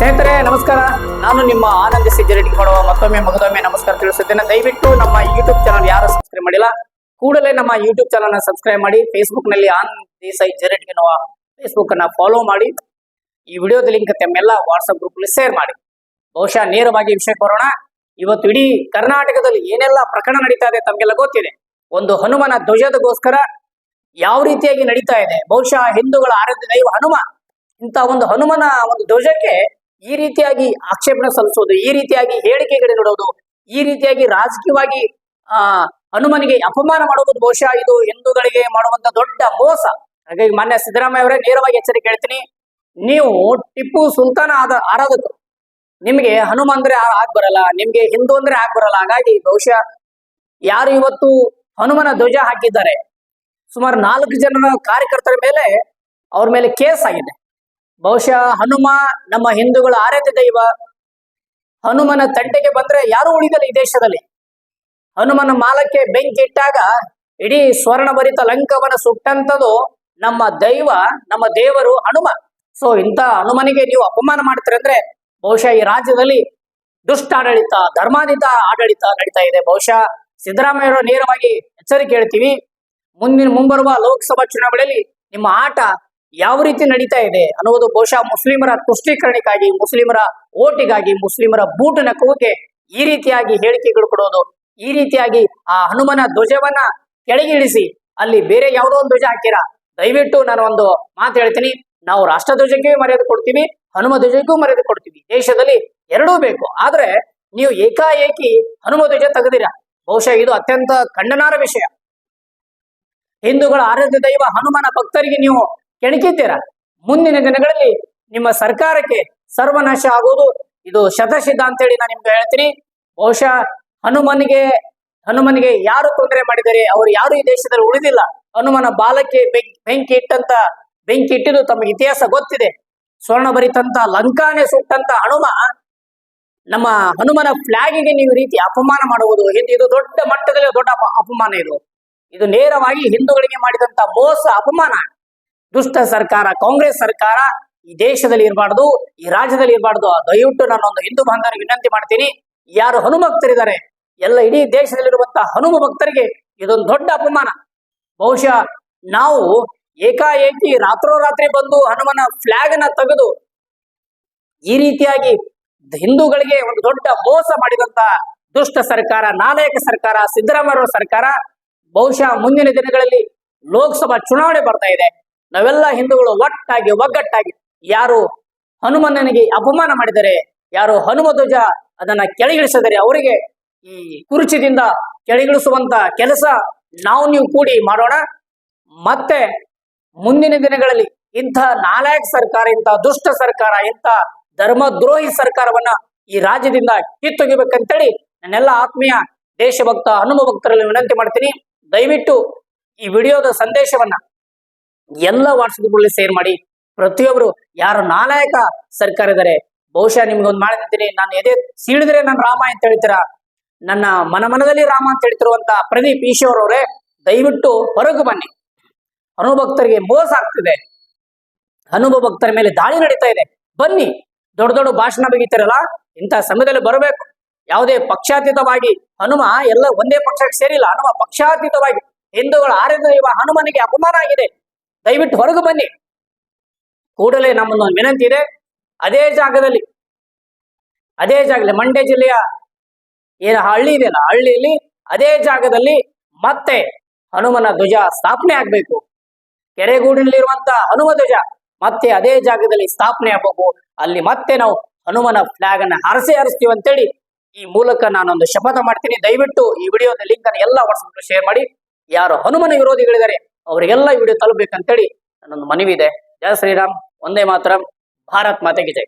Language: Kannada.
ಸ್ನೇಹಿತರೆ, ನಮಸ್ಕಾರ. ನಾನು ನಿಮ್ಮ ಆನಂದ ಸಿದ್ದಿರೆಡ್ಡಿ ಮಾಡುವ ಮತ್ತೊಮ್ಮೆ ಮಗದೊಮ್ಮೆ ನಮಸ್ಕಾರ ತಿಳಿಸುತ್ತೇನೆ. ದಯವಿಟ್ಟು ನಮ್ಮ ಯೂಟ್ಯೂಬ್ ಚಾನಲ್ ಯಾರು ಸಬ್ಸ್ಕ್ರೈಬ್ ಮಾಡಿಲ್ಲ, ಕೂಡಲೇ ನಮ್ಮ ಯೂಟ್ಯೂಬ್ ಚಾನಲ್ನ ಸಬ್ಸ್ಕ್ರೈಬ್ ಮಾಡಿ ಫೇಸ್ಬುಕ್ನಲ್ಲಿ ಆನಂದ್ ಜೆರೆಡ್ ಎನ್ನುವ ಫೇಸ್ಬುಕ್ ಅನ್ನ ಫಾಲೋ ಮಾಡಿ, ಈ ವಿಡಿಯೋದ ಲಿಂಕ್ ತಮ್ಮೆಲ್ಲ ವಾಟ್ಸ್ಆಪ್ ಗ್ರೂಪ್ ಅಲ್ಲಿ ಶೇರ್ ಮಾಡಿ. ಬಹುಶಃ ನೇರವಾಗಿ ವಿಷಯಕ್ಕೆ ಬರೋಣ ಇವತ್ತು ಇಡೀ ಕರ್ನಾಟಕದಲ್ಲಿ ಏನೆಲ್ಲ ಪ್ರಕರಣ ನಡೀತಾ ಇದೆ ತಮಗೆಲ್ಲ ಗೊತ್ತಿದೆ. ಒಂದು ಹನುಮನ ಧ್ವಜದಗೋಸ್ಕರ ಯಾವ ರೀತಿಯಾಗಿ ನಡೀತಾ ಇದೆ? ಬಹುಶಃ ಹಿಂದೂಗಳ ಆರಾಧ್ಯ ದೈವ ಹನುಮ ಇಂತ ಒಂದು ಹನುಮನ ಒಂದು ಧ್ವಜಕ್ಕೆ ಈ ರೀತಿಯಾಗಿ ಆಕ್ಷೇಪಣೆ ಸಲ್ಲಿಸೋದು, ಈ ರೀತಿಯಾಗಿ ಹೇಳಿಕೆಗಳು ನೋಡೋದು, ಈ ರೀತಿಯಾಗಿ ರಾಜಕೀಯವಾಗಿ, ಆ, ಹನುಮನಿಗೆ ಅಪಮಾನ ಮಾಡುವುದು ಬಹುಶಃ ಇದು ಹಿಂದೂಗಳಿಗೆ ಮಾಡುವಂತ ದೊಡ್ಡ ಮೋಸ. ಹಾಗಾಗಿ ಮಾನ್ಯ ಸಿದ್ದರಾಮಯ್ಯ ಅವರೇ ನೇರವಾಗಿ ಎಚ್ಚರಿಕೆ ಹೇಳ್ತೀನಿ. ನೀವು ಟಿಪ್ಪು ಸುಲ್ತಾನ ಆದ ಆರಾಧಕರು, ನಿಮ್ಗೆ ಹನುಮ ಅಂದ್ರೆ ಆಗ್ ಬರಲ್ಲ, ನಿಮ್ಗೆ ಹಿಂದೂ ಅಂದ್ರೆ ಆಗ್ ಬರಲ್ಲ. ಹಾಗಾಗಿ ಬಹುಶಃ ಯಾರು ಇವತ್ತು ಹನುಮನ ಧ್ವಜ ಹಾಕಿದ್ದಾರೆ, ಸುಮಾರು ನಾಲ್ಕು ಜನರ ಕಾರ್ಯಕರ್ತರ ಮೇಲೆ ಅವ್ರ ಮೇಲೆ ಕೇಸ್ ಆಗಿದೆ. ಬಹುಶಃ ಹನುಮ ನಮ್ಮ ಹಿಂದೂಗಳ ಆರಾಧ್ಯ ದೈವ. ಹನುಮನ ತಂಟೆಗೆ ಬಂದ್ರೆ ಯಾರು ಉಳಿದಲ್ಲ ಈ ದೇಶದಲ್ಲಿ. ಹನುಮನ ಮಾಲಕ್ಕೆ ಬೆಂಕಿ ಇಟ್ಟಾಗ ಇಡೀ ಸ್ವರ್ಣಭರಿತ ಲಂಕವನ ಸುಟ್ಟಂತದು ನಮ್ಮ ದೈವ, ನಮ್ಮ ದೇವರು ಹನುಮ. ಸೊ ಇಂಥ ಹನುಮನಿಗೆ ನೀವು ಅಪಮಾನ ಮಾಡ್ತೀರ ಅಂದ್ರೆ ಬಹುಶಃ ಈ ರಾಜ್ಯದಲ್ಲಿ ದುಷ್ಟ ಆಡಳಿತ ಧರ್ಮಾಧಿತ ಆಡಳಿತ ನಡೀತಾ ಇದೆ. ಬಹುಶಃ ಸಿದ್ದರಾಮಯ್ಯ ಅವರು ನೇರವಾಗಿ ಎಚ್ಚರಿಕೆ ಹೇಳ್ತೀವಿ. ಮುಂದಿನ ಮುಂಬರುವ ಲೋಕಸಭಾ ಚುನಾವಣೆಯಲ್ಲಿ ನಿಮ್ಮ ಆಟ ಯಾವ ರೀತಿ ನಡೀತಾ ಇದೆ ಅನ್ನೋದು ಬಹುಶಃ ಮುಸ್ಲಿಮರ ತುಷ್ಟೀಕರಣಕ್ಕಾಗಿ, ಮುಸ್ಲಿಮರ ಓಟಿಗಾಗಿ, ಮುಸ್ಲಿಮರ ಬೂಟ್ ನಕ್ಕುವಿಕೆ ಈ ರೀತಿಯಾಗಿ ಹೇಳಿಕೆಗಳು ಕೊಡೋದು, ಈ ರೀತಿಯಾಗಿ ಆ ಹನುಮನ ಧ್ವಜವನ್ನ ಕೆಳಗಿಳಿಸಿ ಅಲ್ಲಿ ಬೇರೆ ಯಾವುದೋ ಒಂದು ಧ್ವಜ ಹಾಕಿರಾ ದಯವಿಟ್ಟು ನಾನು ಒಂದು ಮಾತು ಹೇಳ್ತೀನಿ. ನಾವು ರಾಷ್ಟ್ರ ಧ್ವಜಕ್ಕೆ ಮರ್ಯಾದೆ ಕೊಡ್ತೀವಿ, ಹನುಮ ಧ್ವಜಕ್ಕೂ ಮರ್ಯಾದೆ ಕೊಡ್ತೀವಿ. ದೇಶದಲ್ಲಿ ಎರಡೂ ಬೇಕು. ಆದ್ರೆ ನೀವು ಏಕಾಏಕಿ ಹನುಮ ಧ್ವಜ ತೆಗೆದಿರ. ಬಹುಶಃ ಇದು ಅತ್ಯಂತ ಖಂಡನಾರ ವಿಷಯ. ಹಿಂದೂಗಳ ಆರಾಧ್ಯ ದೈವ ಹನುಮನ ಭಕ್ತರಿಗೆ ನೀವು ಕೆಣಕಿದ್ದೀರ? ಮುಂದಿನ ದಿನಗಳಲ್ಲಿ ನಿಮ್ಮ ಸರ್ಕಾರಕ್ಕೆ ಸರ್ವನಾಶ ಆಗುವುದು ಇದು ಶತಸಿದ್ಧ ಅಂತೇಳಿ ನಾನು ನಿಮ್ಗೆ ಹೇಳ್ತೀನಿ. ಬಹುಶಃ ಹನುಮನಿಗೆ ಹನುಮನಿಗೆ ಯಾರು ತೊಂದರೆ ಮಾಡಿದರೆ, ಅವರು ಯಾರು ಈ ದೇಶದಲ್ಲಿ ಉಳಿದಿಲ್ಲ? ಹನುಮನ ಬಾಲಕ್ಕೆ ಬೆಂಕಿ ಇಟ್ಟಂತ, ಬೆಂಕಿ ಇಟ್ಟಿದ್ದು ತಮಗೆ ಇತಿಹಾಸ ಗೊತ್ತಿದೆ. ಸ್ವರ್ಣ ಬರಿತಂತ ಲಂಕಾನೆ ಸುಟ್ಟಂತ ಹನುಮ, ನಮ್ಮ ಹನುಮನ ಫ್ಲಾಗಿಗೆ ನೀವು ರೀತಿ ಅಪಮಾನ ಮಾಡುವುದು ಇದು ದೊಡ್ಡ ಮಟ್ಟದಲ್ಲಿ ದೊಡ್ಡ ಅಪಮಾನ ಇದು. ಇದು ನೇರವಾಗಿ ಹಿಂದೂಗಳಿಗೆ ಮಾಡಿದಂತ ಮೋಸ, ಅಪಮಾನ. ದುಷ್ಟ ಸರ್ಕಾರ, ಕಾಂಗ್ರೆಸ್ ಸರ್ಕಾರ ಈ ದೇಶದಲ್ಲಿ ಇರಬಾರ್ದು, ಈ ರಾಜ್ಯದಲ್ಲಿ ಇರಬಾರ್ದು. ದಯವಿಟ್ಟು ನಾನು ಒಂದು ಹಿಂದೂ ಬಾಂಧವರಿಗೆ ವಿನಂತಿ ಮಾಡ್ತೀನಿ. ಯಾರು ಹನುಮಕ್ತರಿದ್ದಾರೆ ಎಲ್ಲ ಇಡೀ ದೇಶದಲ್ಲಿರುವಂತಹ ಹನುಮ ಭಕ್ತರಿಗೆ ಇದೊಂದು ದೊಡ್ಡ ಅಪಮಾನ. ಬಹುಶಃ ನಾವು ಏಕಾಏಕಿ ರಾತ್ರೋರಾತ್ರಿ ಬಂದು ಹನುಮನ ಫ್ಲಾಗ್ನ ತೆಗೆದು ಈ ರೀತಿಯಾಗಿ ಹಿಂದೂಗಳಿಗೆ ಒಂದು ದೊಡ್ಡ ಮೋಸ ಮಾಡಿದಂತ ದುಷ್ಟ ಸರ್ಕಾರ ನಾಲಾಯಕ ಸರ್ಕಾರ, ಸಿದ್ದರಾಮಯ್ಯ ಸರ್ಕಾರ, ಬಹುಶಃ ಮುಂದಿನ ದಿನಗಳಲ್ಲಿ ಲೋಕಸಭಾ ಚುನಾವಣೆ ಬರ್ತಾ ಇದೆ. ನಾವೆಲ್ಲ ಹಿಂದೂಗಳು ಒಟ್ಟಾಗಿ, ಒಗ್ಗಟ್ಟಾಗಿ ಯಾರು ಹನುಮನನಿಗೆ ಅಪಮಾನ ಮಾಡಿದರೆ, ಯಾರು ಹನುಮ ಧ್ವಜ ಅದನ್ನ ಕೆಳಗಿಳಿಸಿದರೆ ಅವರಿಗೆ ಈ ಕುರುಚಿದಿಂದ ಕೆಳಗಿಳಿಸುವಂತ ಕೆಲಸ ನಾವು ನೀವು ಕೂಡಿ ಮಾಡೋಣ. ಮತ್ತೆ ಮುಂದಿನ ದಿನಗಳಲ್ಲಿ ಇಂಥ ನಾಲಾಯಕ್ ಸರ್ಕಾರ, ಇಂಥ ದುಷ್ಟ ಸರ್ಕಾರ, ಇಂಥ ಧರ್ಮದ್ರೋಹಿ ಸರ್ಕಾರವನ್ನ ಈ ರಾಜ್ಯದಿಂದ ಕಿತ್ತೊಗಿಬೇಕಂತೇಳಿ ನನ್ನೆಲ್ಲ ಆತ್ಮೀಯ ದೇಶಭಕ್ತ ಹನುಮ ಭಕ್ತರಲ್ಲಿ ವಿನಂತಿ ಮಾಡ್ತೀನಿ. ದಯವಿಟ್ಟು ಈ ವಿಡಿಯೋದ ಸಂದೇಶವನ್ನ ಎಲ್ಲ ವಾಟ್ಸಪ್ ಗ್ರೂಪ್ಗಳಲ್ಲಿ ಶೇರ್ ಮಾಡಿ ಪ್ರತಿಯೊಬ್ರು, ಯಾರು ನಾಲಾಯಕ ಸರ್ಕಾರ ಇದ್ದಾರೆ ಬಹುಶಃ ನಿಮ್ಗೊಂದು ಮಾಡಿರ್ತೀನಿ ನಾನು ಎದೆ ಸೀಳಿದ್ರೆ ನಾನು ರಾಮ ಅಂತ ಹೇಳ್ತೀರಾ? ನನ್ನ ಮನ ಮನದಲ್ಲಿ ರಾಮ ಅಂತ ಹೇಳ್ತಿರುವಂತ ಪ್ರದೀಪ್ ಈಶ್ವರ್ ಅವರೇ, ದಯವಿಟ್ಟು ಹೊರಗೆ ಬನ್ನಿ. ಅನುಭಕ್ತರಿಗೆ ಮೋಸ ಆಗ್ತಿದೆ. ಅನುಭವ ಭಕ್ತರ ಮೇಲೆ ದಾಳಿ ನಡೀತಾ ಇದೆ. ಬನ್ನಿ. ದೊಡ್ಡ ದೊಡ್ಡ ಭಾಷಣ ಬಗೀತಾರಲ್ಲ ಇಂಥ ಸಮಯದಲ್ಲಿ ಬರಬೇಕು. ಯಾವುದೇ ಪಕ್ಷಾತೀತವಾಗಿ ಹನುಮ ಎಲ್ಲ ಒಂದೇ ಪಕ್ಷಕ್ಕೆ ಸೇರಿಲ್ಲ. ಹನುಮ ಪಕ್ಷಾತೀತವಾಗಿ ಹಿಂದೂಗಳ ಆರಾಧ್ಯ ದೈವ ಹನುಮನಿಗೆ ಅಪಮಾನ ಆಗಿದೆ. ದಯವಿಟ್ಟು ಹೊರಗೆ ಬನ್ನಿ. ಕೂಡಲೇ ನಮ್ಮನ್ನು ವಿನಂತಿ ಇದೆ. ಅದೇ ಜಾಗದಲ್ಲಿ ಅದೇ ಜಾಗದಲ್ಲಿ, ಮಂಡ್ಯ ಜಿಲ್ಲೆಯ ಏನು ಹಳ್ಳಿ ಇದೆಯಲ್ಲ, ಹಳ್ಳಿಯಲ್ಲಿ ಅದೇ ಜಾಗದಲ್ಲಿ ಮತ್ತೆ ಹನುಮನ ಧ್ವಜ ಸ್ಥಾಪನೆ ಆಗ್ಬೇಕು. ಕೆರೆಗೂಡಿನಲ್ಲಿರುವಂತ ಹನುಮ ಧ್ವಜ ಮತ್ತೆ ಅದೇ ಜಾಗದಲ್ಲಿ ಸ್ಥಾಪನೆ ಆಗಬೇಕು. ಅಲ್ಲಿ ಮತ್ತೆ ನಾವು ಹನುಮನ ಫ್ಲಾಗ್ ಅನ್ನ ಹರಸೆ ಹರಿಸ್ತೀವಿ ಅಂತೇಳಿ ಈ ಮೂಲಕ ನಾನೊಂದು ಶಪಥ ಮಾಡ್ತೀನಿ. ದಯವಿಟ್ಟು ಈ ವಿಡಿಯೋದ ಲಿಂಕ್ ಅನ್ನು ಎಲ್ಲ ವಾಟ್ಸಪ್ ಶೇರ್ ಮಾಡಿ. ಯಾರು ಹನುಮನ ವಿರೋಧಿಗಳಿದ್ದಾರೆ ಅವರಿಗೆಲ್ಲ ಈ ವಿಡಿಯೋ ತಲುಪಬೇಕಂತೇಳಿ ನನ್ನೊಂದು ಮನವಿ ಇದೆ ಜಯ ಶ್ರೀರಾಮ್ ಒಂದೇ ಮಾತ್ರ ಭಾರತ್ ಮಾತೆಗೆ ಜೈ.